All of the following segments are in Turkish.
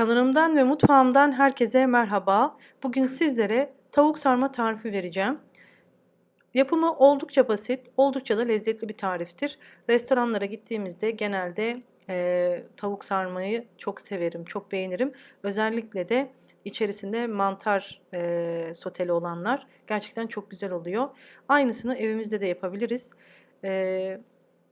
Kanalımdan ve mutfağımdan herkese merhaba. Bugün sizlere tavuk sarma tarifi vereceğim. Yapımı oldukça basit, oldukça da lezzetli bir tariftir. Restoranlara gittiğimizde genelde e, tavuk sarmayı çok severim, çok beğenirim. Özellikle de içerisinde mantar e, soteli olanlar gerçekten çok güzel oluyor. Aynısını evimizde de yapabiliriz. E,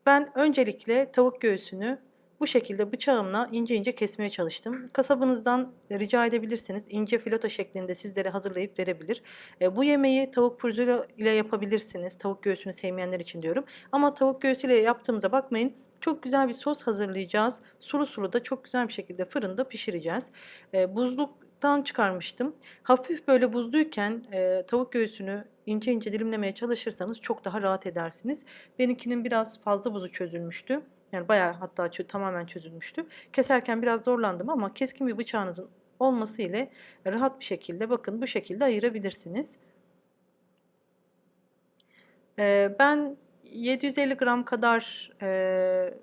ben öncelikle tavuk göğsünü bu şekilde bıçağımla ince ince kesmeye çalıştım. Kasabınızdan rica edebilirsiniz. İnce fileto şeklinde sizlere hazırlayıp verebilir. E, bu yemeği tavuk pürzülü ile yapabilirsiniz. Tavuk göğsünü sevmeyenler için diyorum. Ama tavuk göğsüyle yaptığımıza bakmayın. Çok güzel bir sos hazırlayacağız. Sulu sulu da çok güzel bir şekilde fırında pişireceğiz. E, buzluktan çıkarmıştım. Hafif böyle buzluyken e, tavuk göğsünü ince ince dilimlemeye çalışırsanız çok daha rahat edersiniz. Benimkinin biraz fazla buzu çözülmüştü. Yani bayağı hatta tamamen çözülmüştü. Keserken biraz zorlandım ama keskin bir bıçağınızın olması ile rahat bir şekilde bakın bu şekilde ayırabilirsiniz. Ee, ben 750 gram kadar e,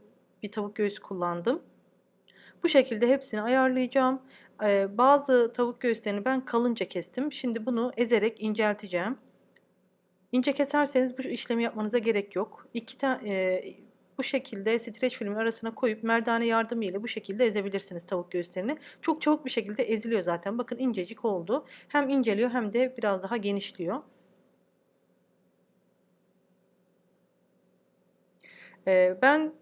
bir tavuk göğsü kullandım. Bu şekilde hepsini ayarlayacağım. Ee, bazı tavuk göğüslerini ben kalınca kestim. Şimdi bunu ezerek incelteceğim. İnce keserseniz bu işlemi yapmanıza gerek yok. İki tane bu şekilde streç filmin arasına koyup merdane yardımıyla bu şekilde ezebilirsiniz tavuk göğüslerini. Çok çabuk bir şekilde eziliyor zaten. Bakın incecik oldu. Hem inceliyor hem de biraz daha genişliyor. Ee, ben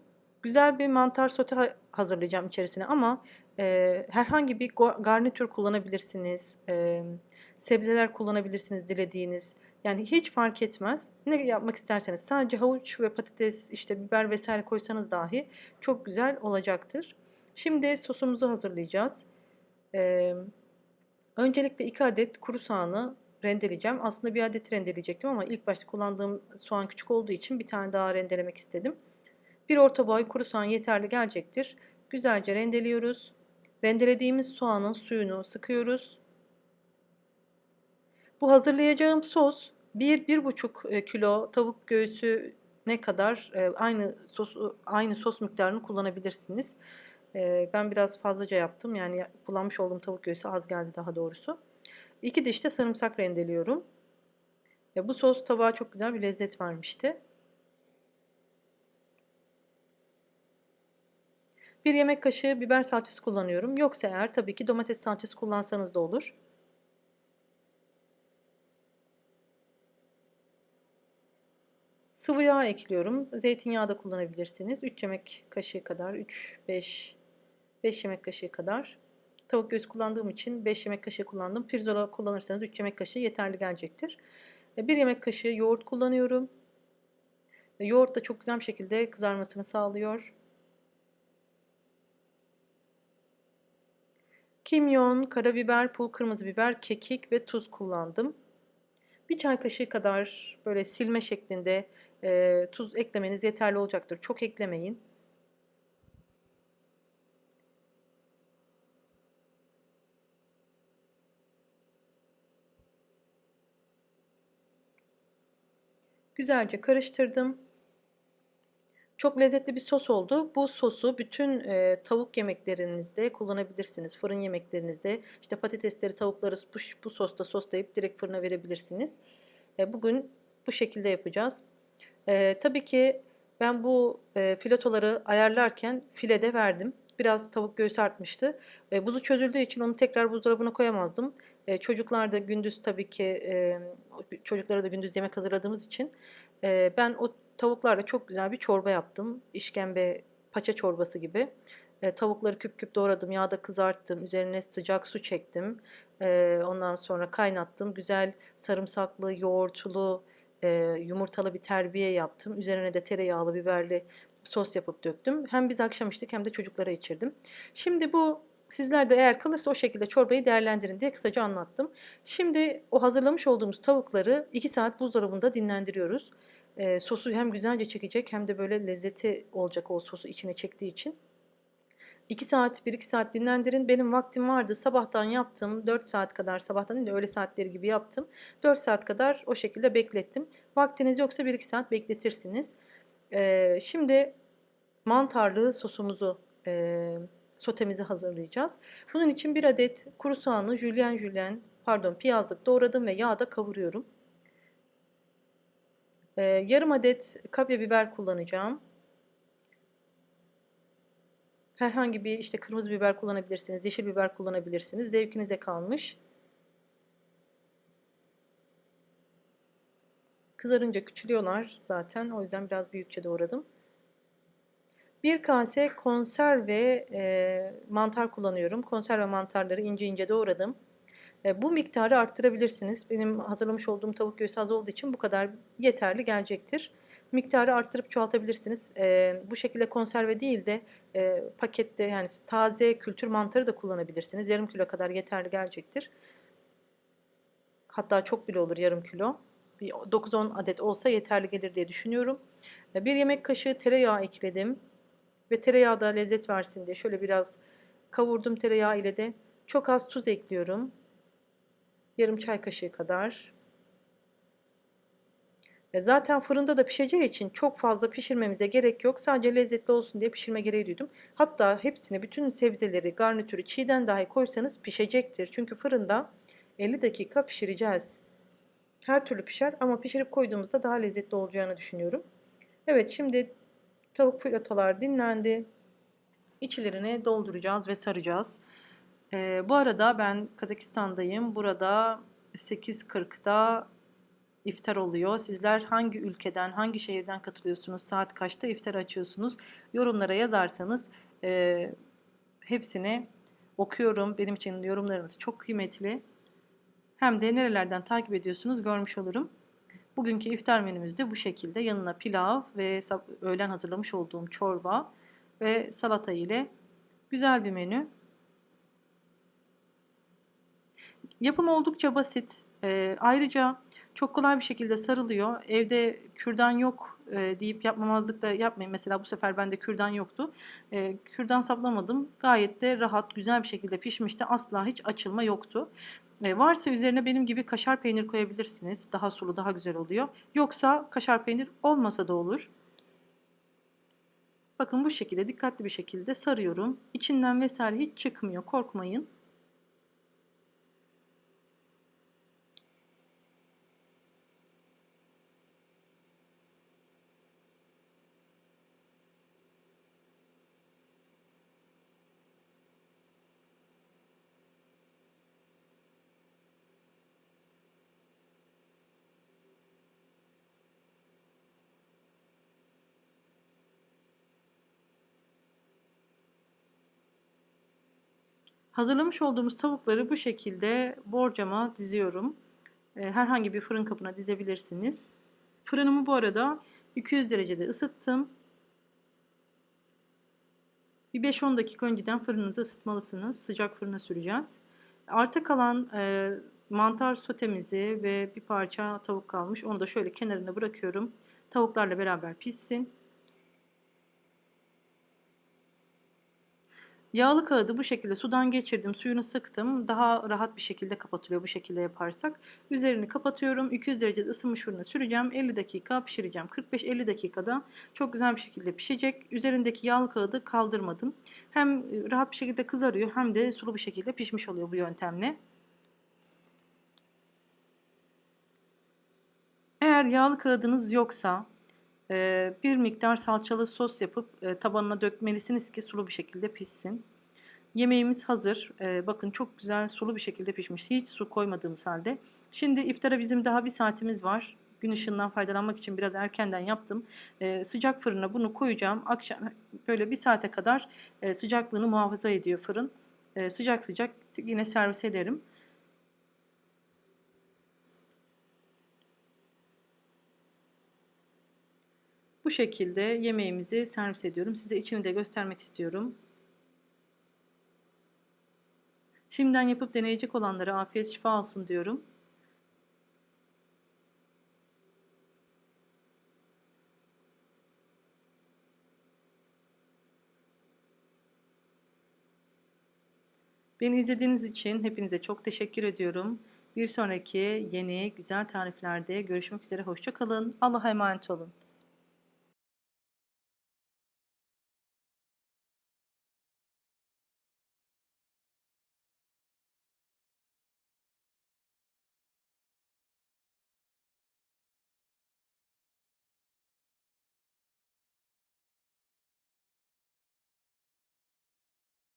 güzel bir mantar sote hazırlayacağım içerisine ama e, herhangi bir garnitür kullanabilirsiniz. E, sebzeler kullanabilirsiniz dilediğiniz. Yani hiç fark etmez. Ne yapmak isterseniz sadece havuç ve patates, işte biber vesaire koysanız dahi çok güzel olacaktır. Şimdi sosumuzu hazırlayacağız. Ee, öncelikle 2 adet kuru soğanı rendeleyeceğim. Aslında bir adet rendeleyecektim ama ilk başta kullandığım soğan küçük olduğu için bir tane daha rendelemek istedim. Bir orta boy kuru soğan yeterli gelecektir. Güzelce rendeliyoruz. Rendelediğimiz soğanın suyunu sıkıyoruz. Bu hazırlayacağım sos 1-1,5 kilo tavuk göğsü ne kadar e, aynı sos aynı sos miktarını kullanabilirsiniz. E, ben biraz fazlaca yaptım. Yani kullanmış olduğum tavuk göğsü az geldi daha doğrusu. İki diş de sarımsak rendeliyorum. E, bu sos tabağa çok güzel bir lezzet vermişti. Bir yemek kaşığı biber salçası kullanıyorum. Yoksa eğer tabii ki domates salçası kullansanız da olur. Sıvı yağ ekliyorum. Zeytinyağı da kullanabilirsiniz. 3 yemek kaşığı kadar, 3 5 5 yemek kaşığı kadar. Tavuk göğsü kullandığım için 5 yemek kaşığı kullandım. Pirzola kullanırsanız 3 yemek kaşığı yeterli gelecektir. 1 yemek kaşığı yoğurt kullanıyorum. Yoğurt da çok güzel bir şekilde kızarmasını sağlıyor. Kimyon, karabiber, pul kırmızı biber, kekik ve tuz kullandım. Bir çay kaşığı kadar böyle silme şeklinde e, tuz eklemeniz yeterli olacaktır. Çok eklemeyin. Güzelce karıştırdım. Çok lezzetli bir sos oldu. Bu sosu bütün e, tavuk yemeklerinizde kullanabilirsiniz. Fırın yemeklerinizde işte patatesleri, tavukları bu, bu sosta soslayıp direkt fırına verebilirsiniz. E, bugün bu şekilde yapacağız. E, tabii ki ben bu e, filetoları ayarlarken filede verdim. Biraz tavuk göğsü artmıştı. E, buzu çözüldüğü için onu tekrar buzdolabına koyamazdım. E, çocuklar da gündüz tabii ki e, çocuklara da gündüz yemek hazırladığımız için e, ben o tavuklarla çok güzel bir çorba yaptım. İşkembe paça çorbası gibi. E, tavukları küp küp doğradım, yağda kızarttım, üzerine sıcak su çektim. E, ondan sonra kaynattım. Güzel sarımsaklı, yoğurtlu, e, yumurtalı bir terbiye yaptım. Üzerine de tereyağlı, biberli sos yapıp döktüm. Hem biz akşam içtik hem de çocuklara içirdim. Şimdi bu sizler de eğer kalırsa o şekilde çorbayı değerlendirin diye kısaca anlattım. Şimdi o hazırlamış olduğumuz tavukları 2 saat buzdolabında dinlendiriyoruz. E, sosu hem güzelce çekecek hem de böyle lezzeti olacak o sosu içine çektiği için. 2 saat, 1-2 saat dinlendirin. Benim vaktim vardı. Sabahtan yaptım. 4 saat kadar, sabahtan değil de öğle saatleri gibi yaptım. 4 saat kadar o şekilde beklettim. Vaktiniz yoksa 1-2 saat bekletirsiniz. Ee, şimdi mantarlı sosumuzu e, sotemizi hazırlayacağız. Bunun için bir adet kuru soğanı jülyen jülyen pardon piyazlık doğradım ve yağda kavuruyorum. Ee, yarım adet kapya biber kullanacağım. Herhangi bir işte kırmızı biber kullanabilirsiniz, yeşil biber kullanabilirsiniz. Zevkinize kalmış. Kızarınca küçülüyorlar zaten. O yüzden biraz büyükçe doğradım. Bir kase konserve e, mantar kullanıyorum. Konserve mantarları ince ince doğradım. E, bu miktarı arttırabilirsiniz. Benim hazırlamış olduğum tavuk göğsü az olduğu için bu kadar yeterli gelecektir. Miktarı arttırıp çoğaltabilirsiniz. E, bu şekilde konserve değil de e, pakette yani taze kültür mantarı da kullanabilirsiniz. Yarım kilo kadar yeterli gelecektir. Hatta çok bile olur yarım kilo. Bir 9-10 adet olsa yeterli gelir diye düşünüyorum. E, bir yemek kaşığı tereyağı ekledim. Ve tereyağı da lezzet versin diye şöyle biraz kavurdum tereyağı ile de. Çok az tuz ekliyorum. Yarım çay kaşığı kadar. E zaten fırında da pişeceği için çok fazla pişirmemize gerek yok. Sadece lezzetli olsun diye pişirme gereği duydum. Hatta hepsini bütün sebzeleri, garnitürü çiğden dahi koysanız pişecektir. Çünkü fırında 50 dakika pişireceğiz. Her türlü pişer ama pişirip koyduğumuzda daha lezzetli olacağını düşünüyorum. Evet şimdi tavuk filotolar dinlendi. İçlerini dolduracağız ve saracağız. Ee, bu arada ben Kazakistan'dayım. Burada 8.40'da iftar oluyor. Sizler hangi ülkeden, hangi şehirden katılıyorsunuz? Saat kaçta iftar açıyorsunuz? Yorumlara yazarsanız e, hepsini okuyorum. Benim için yorumlarınız çok kıymetli. Hem de nerelerden takip ediyorsunuz görmüş olurum. Bugünkü iftar menümüz de bu şekilde. Yanına pilav ve öğlen hazırlamış olduğum çorba ve salata ile güzel bir menü. Yapım oldukça basit. E, ayrıca çok kolay bir şekilde sarılıyor. Evde kürdan yok e, deyip yapmamazlık da yapmayın. Mesela bu sefer bende kürdan yoktu. E, kürdan saplamadım. Gayet de rahat, güzel bir şekilde pişmişti. Asla hiç açılma yoktu. E, varsa üzerine benim gibi kaşar peynir koyabilirsiniz. Daha sulu, daha güzel oluyor. Yoksa kaşar peynir olmasa da olur. Bakın bu şekilde dikkatli bir şekilde sarıyorum. İçinden vesaire hiç çıkmıyor. Korkmayın. Hazırlamış olduğumuz tavukları bu şekilde borcama diziyorum. Ee, herhangi bir fırın kabına dizebilirsiniz. Fırınımı bu arada 200 derecede ısıttım. Bir 5-10 dakika önceden fırınınızı ısıtmalısınız. Sıcak fırına süreceğiz. Arta kalan e, mantar sotemizi ve bir parça tavuk kalmış. Onu da şöyle kenarına bırakıyorum. Tavuklarla beraber pişsin. Yağlı kağıdı bu şekilde sudan geçirdim, suyunu sıktım. Daha rahat bir şekilde kapatılıyor bu şekilde yaparsak. Üzerini kapatıyorum. 200 derecede ısınmış fırına süreceğim. 50 dakika pişireceğim. 45-50 dakikada çok güzel bir şekilde pişecek. Üzerindeki yağlı kağıdı kaldırmadım. Hem rahat bir şekilde kızarıyor hem de sulu bir şekilde pişmiş oluyor bu yöntemle. Eğer yağlı kağıdınız yoksa bir miktar salçalı sos yapıp tabanına dökmelisiniz ki sulu bir şekilde pişsin. Yemeğimiz hazır. bakın çok güzel sulu bir şekilde pişmiş. Hiç su koymadığımız halde. Şimdi iftara bizim daha bir saatimiz var. Gün ışığından faydalanmak için biraz erkenden yaptım. sıcak fırına bunu koyacağım. Akşam böyle bir saate kadar sıcaklığını muhafaza ediyor fırın. sıcak sıcak yine servis ederim. Şekilde yemeğimizi servis ediyorum. Size içini de göstermek istiyorum. Şimdiden yapıp deneyecek olanlara afiyet şifa olsun diyorum. Beni izlediğiniz için hepinize çok teşekkür ediyorum. Bir sonraki yeni güzel tariflerde görüşmek üzere. Hoşçakalın. Allah'a emanet olun.